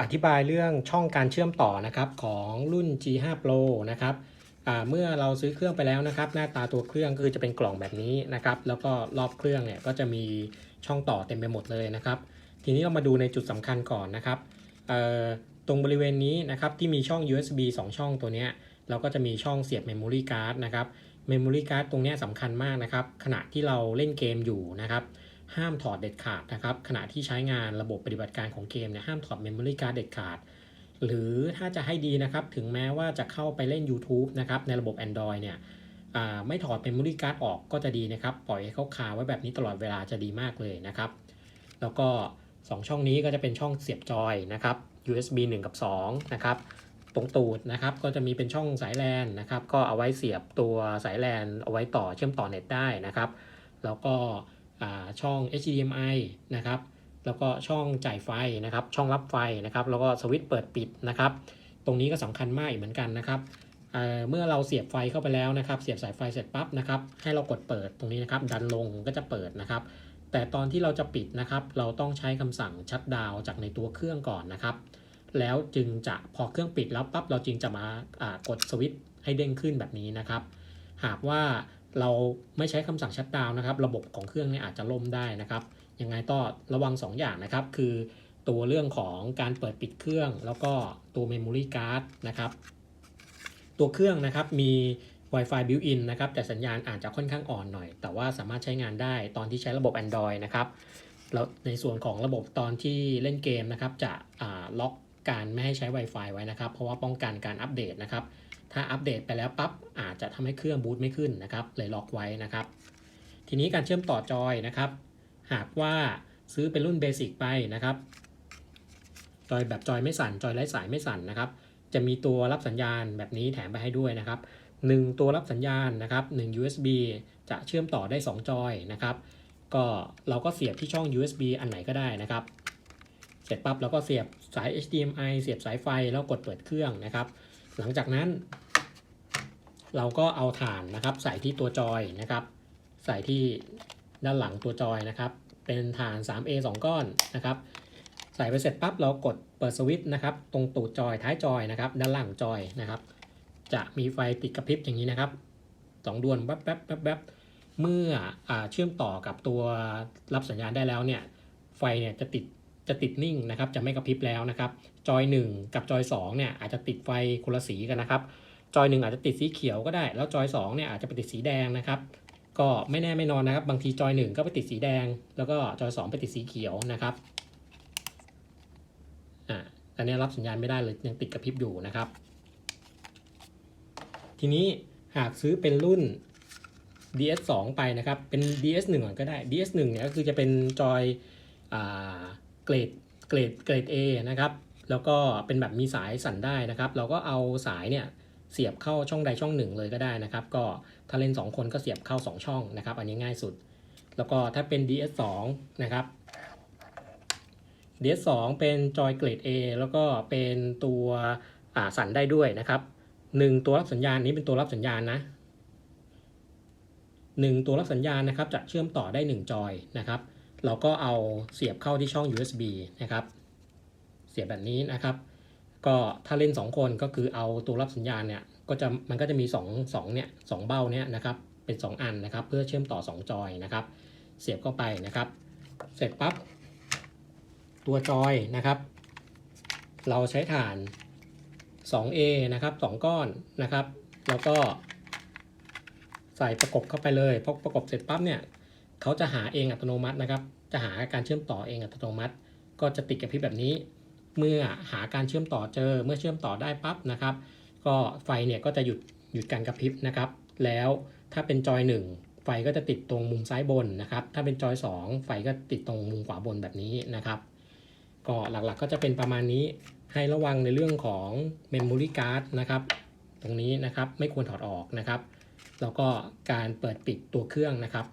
อธิบายเรื่องช่องการเชื่อมต่อนะครับของรุ่น G5 Pro นะครับเมื่อเราซื้อเครื่องไปแล้วนะครับ หน้าตาตัวเครื่องก็คือจะเป็นกล่องแบบนี้นะครับ แล้วก็รอบเครื่องเนี่ยก็จะมีช่องต่อเต็มไปหมดเลยนะครับ ทีนี้เรามาดูในจุดสำคัญก่อนนะครับตรงบริเวณนี้นะครับที่มีช่อง USB 2 ช่องตัวเนี้ยเราก็จะมีช่องเสียบ Memory Card นะครับ Memory Card ตรงเนี้ยสำคัญมากนะครับ ขณะที่เราเล่นเกมอยู่นะครับ ห้ามถอดเด็ดขาดนะครับ ขณะที่ใช้งานระบบปฏิบัติการของเกมเนี่ยห้ามถอด Memory Card เด็ดขาด หรือถ้าจะให้ดีนะครับ ถึงแม้ว่าจะเข้าไปเล่น YouTube นะครับในระบบ Android เนี่ยไม่ถอด Memory Card ออกก็จะดีนะครับ ปล่อยให้เขาคาไว้แบบนี้ตลอดเวลาจะดีมากเลยนะครับ แล้วก็ 2 ช่องนี้ก็จะเป็นช่องเสียบจอยนะครับ USB 1 กับ 2 นะครับ ตรงตูดนะครับ ก็จะมีเป็นช่องสายแลนนะครับ ก็เอาไว้เสียบตัวสายแลนเอาไว้ต่อเชื่อมต่อเน็ตได้นะครับ แล้วก็ ช่อง HDMI นะครับแล้วก็ช่องจ่ายไฟนะครับ ช่องรับไฟนะครับ แล้วก็สวิตช์เปิดปิดนะครับ ตรงนี้ก็สำคัญมากเหมือนกันนะครับเเมื่อเราเสียบไฟเข้าไปแล้วนะครับ เสียบสายไฟเสร็จปั๊บนะครับ ให้เรากดเปิดตรงนี้นะครับ ดันลงก็จะเปิดนะครับ แต่ตอนที่เราจะปิดนะครับ เราต้องใช้คำสั่งชัดดาวจากในตัวเครื่องก่อนนะครับ แล้วจึงจะพอเครื่องปิดแล้วปั๊บเราจึงจะมาอ่ากดสวิตช์ให้เด้งขึ้นแบบนี้นะครับ หากว่า เราไม่ใช้คำสั่งชัดดาวนะครับ ระบบของเครื่องเนี่ยอาจจะล่มได้นะครับยังไงก็ระวัง 2 อย่างนะครับ คือตัวเรื่องของการเปิดปิดเครื่อง แล้วก็ตัว Memory Card นะครับ ตัวเครื่องนะครับมี Wi-Fi built-in นะครับ แต่สัญญาณอาจจะค่อนข้างอ่อนหน่อย แต่ว่าสามารถใช้งานได้ตอนที่ใช้ระบบ Android นะครับแล้วในส่วนของระบบตอนที่เล่นเกมนะครับ จะล็อก การไม่ให้ใช้ Wi-Fi ไว้นะครับ เพราะว่าป้องกันการอัปเดตนะครับ ถ้าอัปเดตไปแล้วปั๊บอาจจะทำให้เครื่องบูตไม่ขึ้นนะครับ เลยล็อกไว้นะครับ ทีนี้การเชื่อมต่อจอยนะครับ หากว่าซื้อเป็นรุ่นเบสิกไปนะครับ จอยแบบจอยไม่สั่น จอยไร้สายไม่สั่นนะครับ จะมีตัวรับสัญญาณแบบนี้แถมไปให้ด้วยนะครับ 1 ตัวรับสัญญาณนะครับ 1 USB จะเชื่อมต่อได้ 2 จอยนะครับ ก็เราก็เสียบที่ช่อง USB อันไหนก็ได้นะครับ สร็จปั๊บเราก็เสียบสาย HDMI เสียบสายไฟแล้วกดเปิดเครื่องนะครับ หลังจากนั้น เราก็เอาถ่านนะครับ ใส่ที่ตัวจอยนะครับ ใส่ที่ด้านหลังตัวจอยนะครับ เป็นถ่าน 3A 2 ก้อนนะครับ ใส่ไปเสร็จปั๊บเรากดเปิดสวิตช์นะครับ ตรงตูดจอยท้ายจอยนะครับ ด้านหล่างจอยนะครับ จะมีไฟติดกระพริบอย่างนี้นะครับสองดวงแป๊บแป๊บแป๊บแป๊บเมื่ออเชื่อมต่อกับตัวรับสัญญาณได้แล้วเนี่ย ไฟเนี่ยจะติด จะติดนิ่งนะครับ จะไม่กระพริบแล้วนะครับ จอย 1 กับจอย2เนี่ยอาจจะติดไฟคนละสีกันนะครับ จอย 1 อาจจะติดสีเขียวก็ได้ แล้วจอย2เนี่ยอาจจะไปติดสีแดงนะครับ ก็ไม่แน่ไม่นอนนะครับ บางทีจอย 1 ก็ไปติดสีแดง แล้วก็จอย 2 ไปติดสีเขียวนะครับ อ่าอันนี้รับสัญญาณไม่ได้เลยยังติดกระพริบอยู่นะครับ ทีนี้หากซื้อเป็นรุ่น DS2 ไปนะครับ เป็น DS1 ก่อนก็ได้ DS1 เนี่ยก็คือจะเป็นจอยอ่า เกรดเกรดเกรด A นะครับแล้วก็เป็นแบบมีสายสั่นได้นะครับ เราก็เอาสายเนี่ยเสียบเข้าช่องใดช่องหนึ่งเลยก็ได้นะครับ ก็ถ้าเล่น 2 คนก็เสียบเข้า 2 ช่องนะครับ อันนี้ง่ายสุด แล้วก็ถ้าเป็น DS2 นะครับ DS2 เป็นจอยเกรด A แล้วก็เป็นตัวสั่นได้ด้วยนะครับหนึ่งตัวรับสัญญาณนี้เป็นตัวรับสัญญาณนะหนึ่งตัวรับสัญญาณนะครับจะเชื่อมต่อได้ 1 จอยนะครับ เราก็เอาเสียบเข้าที่ช่อง USB นะครับ เสียบแบบนี้นะครับ ก็ถ้าเล่น 2 คนก็คือเอาตัวรับสัญญาณเนี่ยก็จะมันก็จะมี2 2เนี่ยสองเบ้าเนี่ยนะครับเป็น 2 อันนะครับ เพื่อเชื่อมต่อ 2 จอยนะครับ เสียบเข้าไปนะครับ เสร็จปั๊บตัวจอยนะครับ เราใช้ฐาน 2A นะครับ 2 ก้อนนะครับ แล้วก็ใส่ประกบเข้าไปเลยพอประกบเสร็จปั๊บเนี่ย เขาจะหาเองอัตโนมัตินะครับ จะหาการเชื่อมต่อเองอัตโนมัติ ก็จะติดกับพริบแบบนี้ เมื่อหาการเชื่อมต่อเจอ เมื่อเชื่อมต่อได้ปั๊บนะครับ ก็ไฟเนี่ยก็จะหยุดหยุดการกระพริบนะครับ แล้วถ้าเป็นจอย1ไฟก็จะติดตรงมุมซ้ายบนนะครับ ถ้าเป็นจอย 2 ไฟก็ติดตรงมุมขวาบนแบบนี้นะครับ ก็หลักๆก็จะเป็นประมาณนี้ให้ระวังในเรื่องของ Memory Card นะครับ ตรงนี้นะครับไม่ควรถอดออกนะครับ แล้วก็การเปิดปิดตัวเครื่องนะครับ